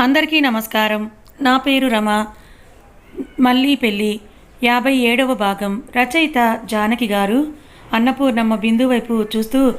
అందరికీ నమస్కారం. నా పేరు రమ. మళ్ళీ పెళ్ళి యాభై ఏడవ భాగం. రచయిత జానకి గారు అన్నపూర్ణమ్మ బిందు వైపు చూస్తూ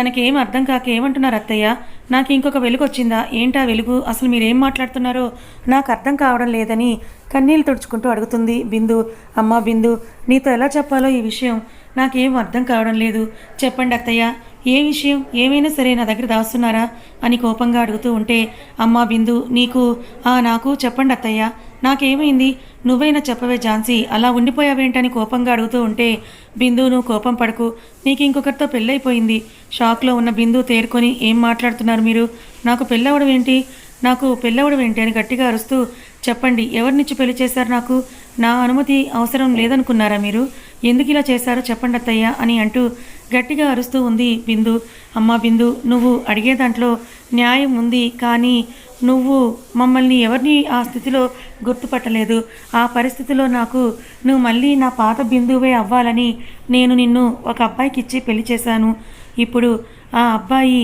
తనకేం అర్థం కాక ఏమంటున్నారు అత్తయ్య? నాకు ఇంకొక వెలుగు వచ్చిందా? ఏంటా వెలుగు? అసలు మీరేం మాట్లాడుతున్నారో? నాకు అర్థం కావడం లేదని కన్నీళ్ళు తుడుచుకుంటూ అడుగుతుంది బిందు. అమ్మ బిందు నీతో ఎలా చెప్పాలో ఈ విషయం నాకేం అర్థం కావడం లేదు. చెప్పండి అత్తయ్య. ఏ విషయం? ఏమైనా సరే నా దగ్గర దాస్తున్నారా? అని కోపంగా అడుగుతూ ఉంటే అమ్మా బిందు నీకు ఆ నాకు చెప్పండి అత్తయ్య. నాకేమైంది? నువ్వైనా చెప్పవే ఝాన్సీ అలా ఉండిపోయావేంటని కోపంగా అడుగుతూ ఉంటే బిందు నువ్వు కోపం పడకు. నీకు ఇంకొకరితో పెళ్ళైపోయింది. షాక్లో ఉన్న బిందు తేరుకొని ఏం మాట్లాడుతున్నారు మీరు? నాకు పెళ్ళవడం ఏంటి? నాకు పెళ్ళవడం ఏంటి? అని గట్టిగా అరుస్తూ చెప్పండి ఎవరినిచ్చి పెళ్ళి చేశారు నాకు? నా అనుమతి అవసరం లేదనుకున్నారా మీరు? ఎందుకు ఇలా చేశారో చెప్పండి అత్తయ్య అని అంటూ గట్టిగా అరుస్తూ ఉంది బిందు. అమ్మ బిందు నువ్వు అడిగే దాంట్లో న్యాయం ఉంది కానీ నువ్వు మమ్మల్ని ఎవరిని ఆ స్థితిలో గుర్తుపట్టలేదు? ఆ పరిస్థితిలో నాకు నువ్వు మళ్ళీ నా పాత బిందువే అవ్వాలని నేను నిన్ను ఒక అబ్బాయికి ఇచ్చి పెళ్ళి చేశాను. ఇప్పుడు ఆ అబ్బాయి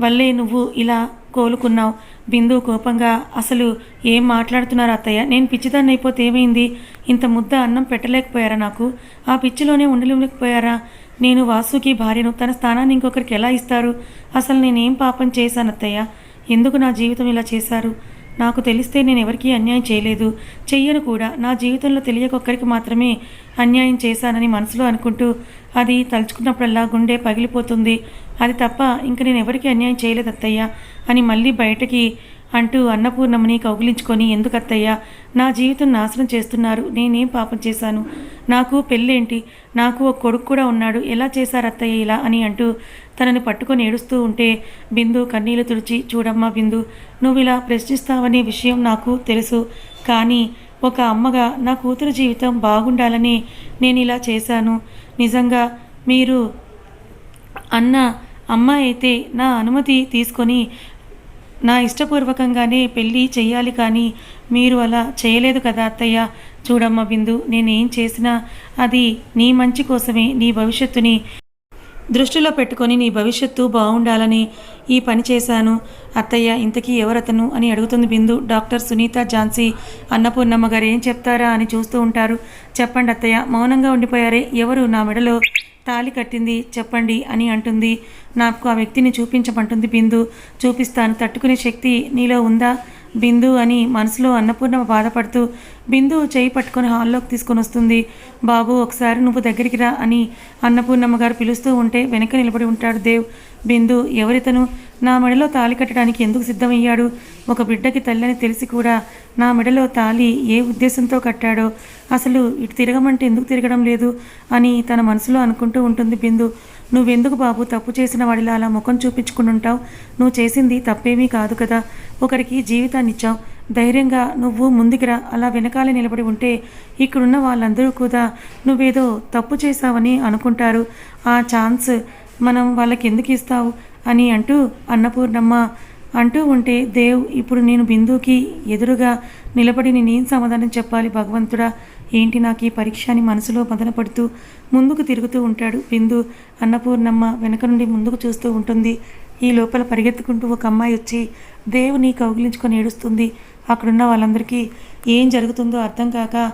వల్లే నువ్వు ఇలా కోలుకున్నావు. బిందు కోపంగా అసలు ఏం మాట్లాడుతున్నారు అత్తయ్య? నేను పిచ్చిదాన్ని అయిపోతే ఏమైంది? ఇంత ముద్ద అన్నం పెట్టలేకపోయారా నాకు? ఆ పిచ్చిలోనే ఉండలేకపోయారా? నేను వాసుకి భార్యను తన స్థానాన్ని ఇంకొకరికి ఎలా ఇస్తారు? అసలు నేనేం పాపం చేశాను అత్తయ్య? ఎందుకు నా జీవితం ఇలా చేశారు? నాకు తెలిస్తే నేను ఎవరికీ అన్యాయం చేయలేదు. చెయ్యను కూడా. నా జీవితంలో తెలియకొక్కరికి మాత్రమే అన్యాయం చేశానని మనసులో అనుకుంటూ అది తలుచుకున్నప్పుడల్లా గుండె పగిలిపోతుంది. అది తప్ప ఇంక నేను ఎవరికి అన్యాయం చేయలేదు అత్తయ్య అని మళ్ళీ బయటకి అంటూ అన్నపూర్ణమ్మని కౌగిలించుకొని ఎందుకత్తయ్యా నా జీవితం నాశనం చేస్తున్నారు. నేనేం పాపం చేశాను? నాకు పెళ్ళేంటి? నాకు ఒక కొడుకు కూడా ఉన్నాడు. ఎలా చేశారు అత్తయ్య ఇలా? అని అంటూ తనని పట్టుకొని ఏడుస్తూ ఉంటే బిందు కన్నీళ్ళు తుడిచి చూడమ్మా బిందు. నువ్వు ఇలా ప్రశ్నిస్తావనే విషయం నాకు తెలుసు. కానీ ఒక అమ్మగా నా కూతురు జీవితం బాగుండాలని నేను ఇలా చేశాను. నిజంగా మీరు అన్న అమ్మ అయితే నా అనుమతి తీసుకొని నా ఇష్టపూర్వకంగానే పెళ్ళి చెయ్యాలి కానీ మీరు అలా చేయలేదు కదా అత్తయ్య. చూడమ్మ బిందు నేనేం చేసినా అది నీ మంచి కోసమే నీ భవిష్యత్తుని దృష్టిలో పెట్టుకొని నీ భవిష్యత్తు బాగుండాలని ఈ పని చేశాను. అత్తయ్య ఇంతకీ ఎవరతను అని అడుగుతుంది బిందు. డాక్టర్ సునీత ఝాన్సీ అన్నపూర్ణమ్మ గారు ఏం చెప్తారా అని చూస్తూ ఉంటారు. చెప్పండి అత్తయ్య మౌనంగా ఉండిపోయారే. ఎవరు నా మెడలో తాళి కట్టింది. చెప్పండి అని అంటుంది. నాకు ఆ వ్యక్తిని చూపించమంటుంది బిందు. చూపిస్తాను. తట్టుకునే శక్తి నీలో ఉందా? బిందు అని మనసులో అన్నపూర్ణ బాధపడుతూ బిందు చేయి పట్టుకొని హాల్లోకి తీసుకొని వస్తుంది. బాబు ఒకసారి నువ్వు దగ్గరికి రా అని అన్నపూర్ణమ్మ గారు పిలుస్తూ ఉంటే వెనక నిలబడి ఉంటాడు దేవ్. బిందు ఎవరితను? నా మెడలో తాళి కట్టడానికి ఎందుకు సిద్ధమయ్యాడు? ఒక బిడ్డకి తల్లని తెలిసి కూడా నా మెడలో తాళి ఏ ఉద్దేశంతో కట్టాడో అసలు ఇటు తిరగమంటే ఎందుకు తిరగడం లేదు అని తన మనసులో అనుకుంటూ ఉంటుంది బిందు. నువ్వెందుకు బాబు తప్పు చేసిన వాడిలా అలా ముఖం చూపించుకుని ఉంటావు నువ్వు చేసింది తప్పేమీ కాదు కదా. ఒకరికి జీవితాన్ని ఇచ్చావు ధైర్యంగా నువ్వు ముందుకురా. అలా వెనకాలే నిలబడి ఉంటే ఇక్కడున్న వాళ్ళందరూ కూడా నువ్వేదో తప్పు చేశావని అనుకుంటారు. ఆ ఛాన్స్ మనం వాళ్ళకి ఎందుకు ఇస్తావు? అని అంటూ అన్నపూర్ణమ్మ అంటూ ఉంటే దేవ్ ఇప్పుడు నేను బిందుకి ఎదురుగా నిలబడి నేనేం సమాధానం చెప్పాలి? భగవంతుడా ఏంటి నాకు ఈ పరీక్ష అని మనసులో మదనపడుతూ ముందుకు తిరుగుతూ ఉంటాడు? బిందు అన్నపూర్ణమ్మ వెనక నుండి ముందుకు చూస్తూ ఉంటుంది. ఈ లోపల పరిగెత్తుకుంటూ ఒక అమ్మాయి వచ్చి దేవుని కౌగిలించుకొని ఏడుస్తుంది. అక్కడున్న వాళ్ళందరికీ ఏం జరుగుతుందో అర్థం కాక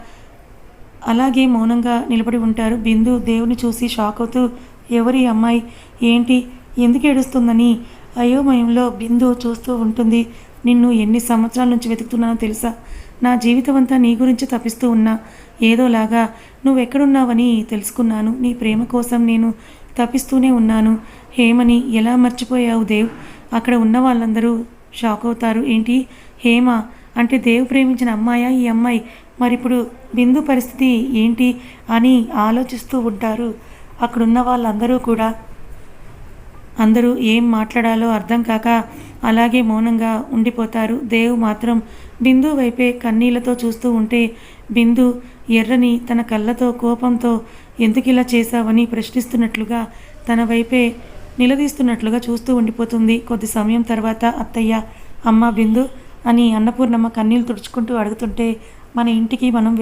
అలాగే మౌనంగా నిలబడి ఉంటారు. బిందు దేవుని చూసి షాక్ అవుతూ ఎవరి అమ్మాయి? ఏంటి? ఎందుకు ఏడుస్తుందని? అయోమయంలో బిందు చూస్తూ ఉంటుంది. నిన్ను ఎన్ని సంవత్సరాల నుంచి వెతుకుతున్నానో తెలుసా? నా జీవితం అంతా నీ గురించి తప్పిస్తూ ఉన్నా. ఏదోలాగా నువ్వు ఎక్కడున్నావని తెలుసుకున్నాను. నీ ప్రేమ కోసం నేను తప్పిస్తూనే ఉన్నాను. హేమని ఎలా మర్చిపోయావు దేవ్? అక్కడ ఉన్న వాళ్ళందరూ షాక్ అవుతారు ఏంటి? హేమ అంటే దేవ్ ప్రేమించిన అమ్మాయా ఈ అమ్మాయి? మరిప్పుడు బిందు పరిస్థితి ఏంటి అని ఆలోచిస్తూ ఉంటారు. అక్కడున్న వాళ్ళందరూ కూడా అందరూ ఏం మాట్లాడాలో అర్థం కాక అలాగే మౌనంగా ఉండిపోతారు. దేవ్ మాత్రం బిందు వైపే కన్నీళ్ళతో చూస్తూ ఉంటే బిందు ఎర్రని తన కళ్ళతో కోపంతో ఎందుకు ఇలా చేశావని ప్రశ్నిస్తున్నట్లుగా తన వైపే నిలదీస్తున్నట్లుగా చూస్తూ ఉండిపోతుంది. కొద్ది సమయం తర్వాత అత్తయ్య అమ్మ బిందు అని అన్నపూర్ణమ్మ కన్నీళ్ళు తుడుచుకుంటూ అడుగుతుంటే మన ఇంటికి మనం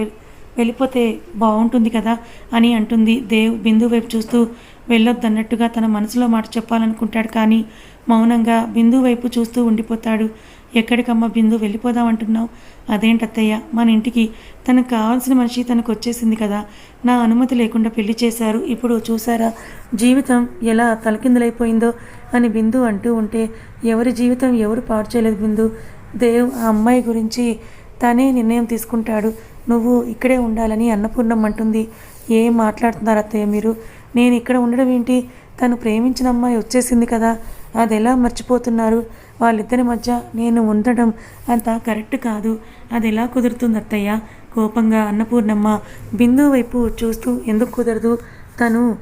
వెళ్ళిపోతే బాగుంటుంది కదా అని అంటుంది. దేవ్ బిందు వైపు చూస్తూ వెళ్ళొద్దన్నట్టుగా తన మనసులో మాట చెప్పాలనుకుంటాడు కానీ మౌనంగా బిందు వైపు చూస్తూ ఉండిపోతాడు. ఎక్కడికమ్మా బిందు వెళ్ళిపోదాం అంటున్నావు? అదేంటత్తయ్య? మన ఇంటికి తనకు కావాల్సిన మనిషి తనకు వచ్చేసింది కదా. నా అనుమతి లేకుండా పెళ్ళి చేశారు. ఇప్పుడు చూసారా జీవితం ఎలా తలకిందులైపోయిందో అని బిందు అంటూ ఉంటే ఎవరి జీవితం ఎవరు పాడు చేయలేదు బిందు. దేవ్ ఆ అమ్మాయి గురించి తనే నిర్ణయం తీసుకుంటాడు. నువ్వు ఇక్కడే ఉండాలని అన్నపూర్ణం అంటుంది ఏం మాట్లాడుతున్నారు అత్తయ్య మీరు? నేను ఇక్కడ ఉండడం ఏంటి? తను ప్రేమించిన అమ్మాయి వచ్చేసింది కదా. అది ఎలా మర్చిపోతున్నారు? వాళ్ళిద్దరి మధ్య నేను ఉండడం అంత కరెక్ట్ కాదు. అది ఎలా కుదురుతుంది అత్తయ్య? కోపంగా అన్నపూర్ణమ్మ బిందు వైపు చూస్తూ ఎందుకు కుదరదు? తను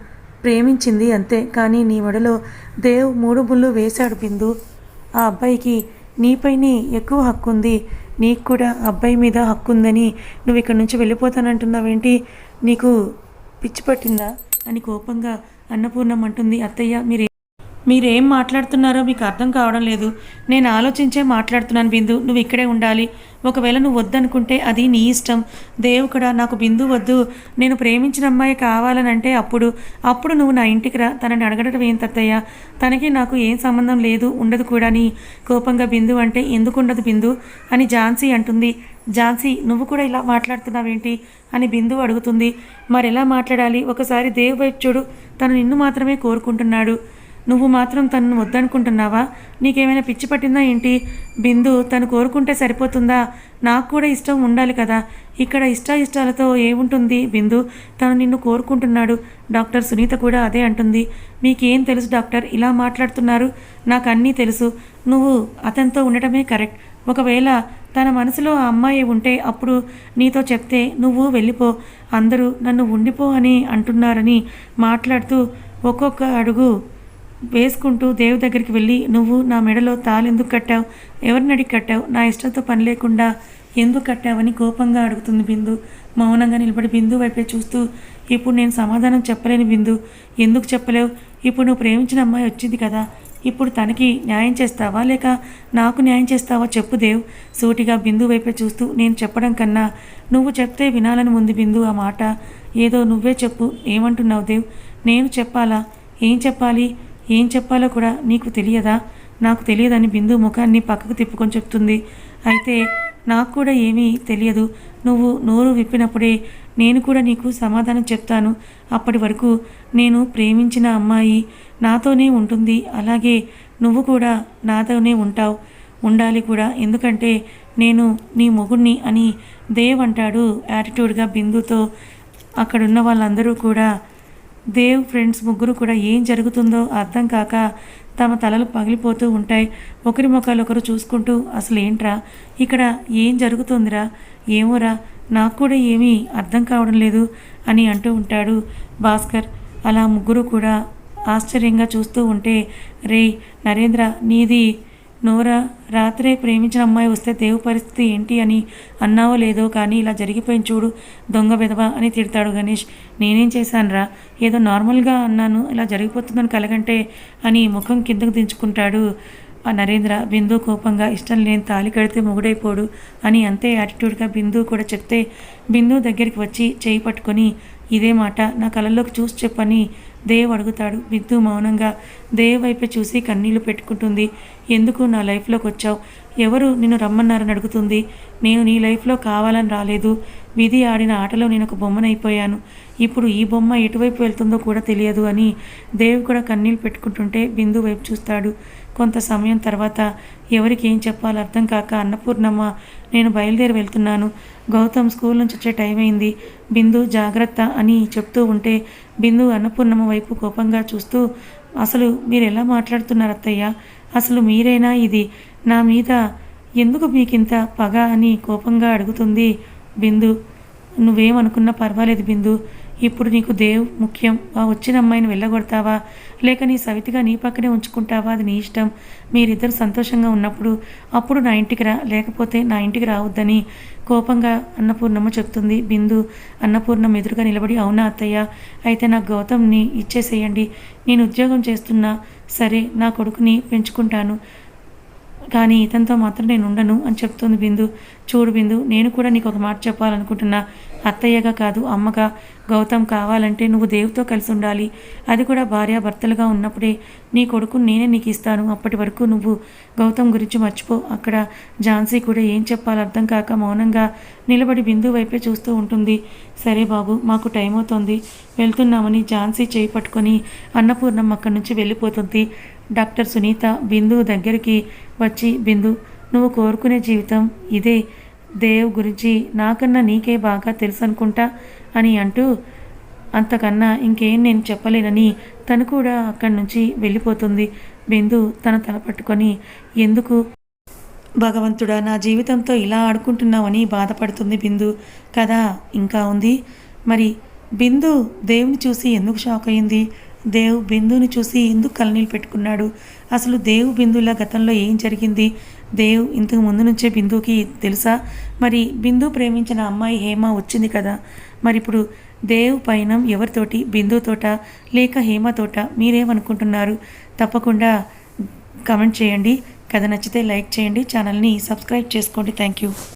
ప్రేమించింది అంతే. కానీ నీ మెడలో దేవ్ మూడు బుళ్ళు వేశాడు బిందు. ఆ అబ్బాయికి నీపైనే ఎక్కువ హక్కు ఉంది నీకు కూడా అబ్బాయి మీద హక్కు ఉందని నువ్వు ఇక్కడి నుంచి వెళ్ళిపోతానంటున్నావేంటి? నీకు పిచ్చి పట్టిందా? అని కోపంగా అన్నపూర్ణం అంటుంది అత్తయ్య మీరు మీరేం మాట్లాడుతున్నారో మీకు అర్థం కావడం లేదు. నేను ఆలోచించే మాట్లాడుతున్నాను బిందు నువ్వు ఇక్కడే ఉండాలి. ఒకవేళ నువ్వు వద్దనుకుంటే అది నీ ఇష్టం. దేవు కూడా నాకు బిందు వద్దు. నేను ప్రేమించిన అమ్మాయి కావాలనంటే అప్పుడు అప్పుడు నువ్వు నా ఇంటికి రా. తనని అడగడం ఏం తత్తయ్య? తనకి నాకు ఏం సంబంధం లేదు ఉండదు కూడా నీ కోపంగా బిందు అంటే ఎందుకు ఉండదు బిందు అని ఝాన్సీ అంటుంది. ఝాన్సీ నువ్వు కూడా ఇలా మాట్లాడుతున్నావేంటి? అని బిందు అడుగుతుంది. మరి ఎలా మాట్లాడాలి? ఒకసారి దేవు వైపు చూడు. తను నిన్ను మాత్రమే కోరుకుంటున్నాడు. నువ్వు మాత్రం తనను వద్దనుకుంటున్నావా? నీకేమైనా పిచ్చి పట్టిందా ఏంటి? బిందు తను కోరుకుంటే సరిపోతుందా? నాకు కూడా ఇష్టం ఉండాలి కదా. ఇక్కడ ఇష్ట ఇష్టాలతో ఏముంటుంది బిందు? తను నిన్ను కోరుకుంటున్నాడు. డాక్టర్ సునీత కూడా అదే అంటుంది. మీకేం తెలుసు డాక్టర్? ఇలా మాట్లాడుతున్నారు. నాకు అన్నీ తెలుసు. నువ్వు అతనితో ఉండటమే కరెక్ట్. ఒకవేళ తన మనసులో ఆ అమ్మాయి ఉంటే అప్పుడు నీతో చెప్తే నువ్వు వెళ్ళిపో. అందరూ నన్ను ఉండిపో అని అంటున్నారని మాట్లాడుతూ ఒక్కొక్క అడుగు వేసుకుంటూ దేవు దగ్గరికి వెళ్ళి నువ్వు నా మెడలో తాళెందుకు కట్టావు? ఎవరిని అడిగి కట్టావు? నా ఇష్టంతో పని లేకుండా ఎందుకు కట్టావని కోపంగా అడుగుతుంది బిందు. మౌనంగా నిలబడి బిందు వైపే చూస్తూ ఇప్పుడు నేను సమాధానం చెప్పలేని బిందు. ఎందుకు చెప్పలేవు? ఇప్పుడు నువ్వు ప్రేమించిన అమ్మాయి వచ్చింది కదా. ఇప్పుడు తనకి న్యాయం చేస్తావా? లేక నాకు న్యాయం చేస్తావా? చెప్పు దేవ్. సూటిగా బిందు వైపే చూస్తూ నేను చెప్పడం కన్నా నువ్వు చెప్తే వినాలని ఉంది బిందు ఆ మాట. ఏదో నువ్వే చెప్పు. ఏమంటున్నావు దేవ్? నేను చెప్పాలా? ఏం చెప్పాలి? ఏం చెప్పాలో కూడా నీకు తెలియదా? నాకు తెలియదని బిందు ముఖాన్ని పక్కకు తిప్పుకొని చెప్తుంది. అయితే నాకు కూడా ఏమీ తెలియదు. నువ్వు నోరు విప్పినప్పుడే నేను కూడా నీకు సమాధానం చెప్తాను. అప్పటి వరకు నేను ప్రేమించిన అమ్మాయి నాతోనే ఉంటుంది. అలాగే నువ్వు కూడా నాతోనే ఉంటావు. ఉండాలి కూడా. ఎందుకంటే నేను నీ మొగుణ్ణి అని దేవ్ అంటాడు. యాటిట్యూడ్గా బిందుతో అక్కడున్న వాళ్ళందరూ కూడా దేవ్ ఫ్రెండ్స్ ముగ్గురు కూడా ఏం జరుగుతుందో అర్థం కాక తమ తలలు పగిలిపోతూ ఉంటాయి. ఒకరి ముఖాలు ఒకరు చూసుకుంటూ అసలు ఏంట్రా ఇక్కడ ఏం జరుగుతుందిరా? ఏమోరా? నాకు కూడా ఏమీ అర్థం కావడం లేదు అని అంటూ ఉంటాడు భాస్కర్. అలా ముగ్గురు కూడా ఆశ్చర్యంగా చూస్తూ ఉంటే రే నరేంద్ర నీది నోరా రాత్రే ప్రేమించిన అమ్మాయి వస్తే దేవు పరిస్థితి ఏంటి అని అన్నావో లేదో కానీ ఇలా జరిగిపోయింది చూడు దొంగ విధవ అని తిడతాడు గణేష్. నేనేం చేశానురా? ఏదో నార్మల్గా అన్నాను ఇలా జరిగిపోతుందని కలగంటే అని ముఖం కిందకు దించుకుంటాడు. ఆ నరేంద్ర బిందు కోపంగా ఇష్టం లేని తాలి కడితే మొగుడైపోడు అని అంతే యాటిట్యూడ్గా బిందు కూడా చెప్తే బిందు దగ్గరికి వచ్చి చేయి పట్టుకొని ఇదే మాట. నా కళ్ళలోకి చూసి చెప్పని దేవ్ అడుగుతాడు. బిద్దు మౌనంగా దేవ్ వైపే చూసి కన్నీళ్ళు పెట్టుకుంటుంది. ఎందుకు నా లైఫ్లోకి వచ్చావు? ఎవరు నిన్ను రమ్మన్నారని అడుగుతుంది. నేను నీ లైఫ్లో కావాలని రాలేదు. విధి ఆడిన ఆటలో నేను ఒక బొమ్మనైపోయాను. ఇప్పుడు ఈ బొమ్మ ఎటువైపు వెళ్తుందో కూడా తెలియదు అని దేవ్ కూడా కన్నీళ్ళు పెట్టుకుంటుంటే బిందు వైపు చూస్తాడు. కొంత సమయం తర్వాత ఎవరికి ఏం చెప్పాలో అర్థం కాక అన్నపూర్ణమ్మ నేను బయలుదేరి వెళ్తున్నాను. గౌతమ్ స్కూల్ నుంచి వచ్చే టైం అయింది. బిందు జాగ్రత్త అని చెప్తూ ఉంటే బిందు అన్నపూర్ణమ్మ వైపు కోపంగా చూస్తూ అసలు మీరు ఎలా మాట్లాడుతున్నారు అత్తయ్య? అసలు మీరేనా ఇది? నా మీద ఎందుకు మీకింత పగ? అని కోపంగా అడుగుతుంది బిందు. నువ్వేమనుకున్నా పర్వాలేదు బిందు. ఇప్పుడు నీకు దేవ్ ముఖ్యం. ఆ వచ్చిన అమ్మాయిని వెళ్ళగొడతావా? లేక నీ సవితిగా నీ పక్కనే ఉంచుకుంటావా? అది నీ ఇష్టం. మీరిద్దరు సంతోషంగా ఉన్నప్పుడు అప్పుడు నా ఇంటికి రా. లేకపోతే నా ఇంటికి రావద్దని కోపంగా అన్నపూర్ణమ్మ చెప్తుంది. బిందు అన్నపూర్ణమ్మ ఎదురుగా నిలబడి అవునా అత్తయ్య? అయితే నా గౌతమ్ని ఇచ్చేసేయండి. నేను ఉద్యోగం చేస్తున్నా. సరే నా కొడుకుని పెంచుకుంటాను. కానీ ఇతనితో మాత్రం నేను ఉండను అని చెప్తుంది బిందు. చూడు బిందు నేను కూడా నీకు ఒక మాట చెప్పాలనుకుంటున్నా. అత్తయ్యగా కాదు అమ్మగా. గౌతమ్ కావాలంటే నువ్వు దేవుతో కలిసి ఉండాలి. అది కూడా భార్యాభర్తలుగా ఉన్నప్పుడే. నీ కొడుకు నేనే నీకు ఇస్తాను. అప్పటి వరకు నువ్వు గౌతమ్ గురించి మర్చిపో. అక్కడ ఝాన్సీ కూడా ఏం చెప్పాలో అర్థం కాక మౌనంగా నిలబడి బిందు వైపే చూస్తూ ఉంటుంది. సరే బాబు మాకు టైం అవుతుంది వెళ్తున్నామని ఝాన్సీ చేయి పట్టుకొని అన్నపూర్ణమ్మ అక్కడి నుంచి వెళ్ళిపోతుంది. డాక్టర్ సునీత బిందు దగ్గరికి వచ్చి బిందు నువ్వు కోరుకునే జీవితం ఇదే. దేవ్ గురించి నాకన్నా నీకే బాగా తెలుసు అనుకుంటా అని అంటూ అంతకన్నా ఇంకేం నేను చెప్పలేనని తను కూడా అక్కడి నుంచి వెళ్ళిపోతుంది. బిందు తన తల పట్టుకొని ఎందుకు? భగవంతుడా నా జీవితంతో ఇలా ఆడుకుంటున్నావని బాధపడుతుంది బిందు. కదా ఇంకా ఉంది. మరి బిందు దేవుని చూసి ఎందుకు షాక్ అయింది దేవ్ బిందుని చూసి ఎందుకు కలనీళ్ళు పెట్టుకున్నాడు? అసలు దేవ్ బిందుల గతంలో ఏం జరిగింది? దేవ్ ఇంతకు ముందు నుంచే బిందుకి తెలుసా? మరి బిందు ప్రేమించిన అమ్మాయి హేమ వచ్చింది కదా? మరి ఇప్పుడు దేవ్ పైన ఎవరితోటి? బిందుతోట లేక హేమతోట మీరేమనుకుంటున్నారు? తప్పకుండా కమెంట్ చేయండి. కథ నచ్చితే లైక్ చేయండి. ఛానల్ని సబ్స్క్రైబ్ చేసుకోండి. Thank you.